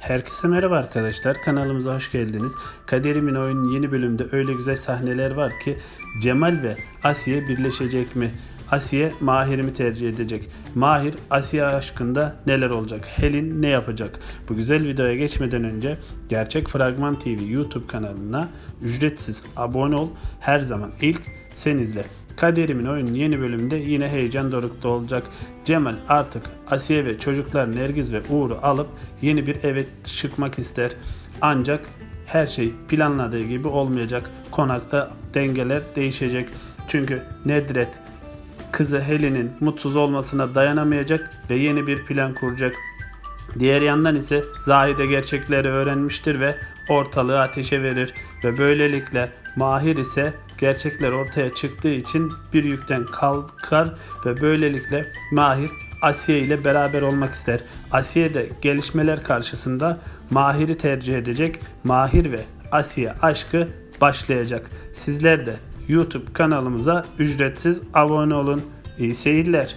Herkese merhaba arkadaşlar. Kanalımıza hoş geldiniz. Kaderimin oyunun yeni bölümde öyle güzel sahneler var ki Cemal ve Asiye birleşecek mi? Asiye Mahir'i mi tercih edecek? Mahir Asiye aşkında neler olacak? Helin ne yapacak? Bu güzel videoya geçmeden önce Gerçek Fragman TV YouTube kanalına ücretsiz abone ol. Her zaman ilk sen izle. Kaderimin oyunun yeni bölümünde yine heyecan dorukta olacak. Cemal artık Asiye ve çocuklar Nergiz ve Uğur'u alıp yeni bir eve çıkmak ister. Ancak her şey planladığı gibi olmayacak. Konakta dengeler değişecek. Çünkü Nedret kızı Helen'in mutsuz olmasına dayanamayacak ve yeni bir plan kuracak. Diğer yandan ise Zahide gerçekleri öğrenmiştir ve ortalığı ateşe verir ve böylelikle Mahir ise gerçekler ortaya çıktığı için bir yükten kalkar ve böylelikle Mahir Asiye ile beraber olmak ister. Asiye de gelişmeler karşısında Mahir'i tercih edecek. Mahir ve Asiye aşkı başlayacak. Sizler de YouTube kanalımıza ücretsiz abone olun. İyi seyirler.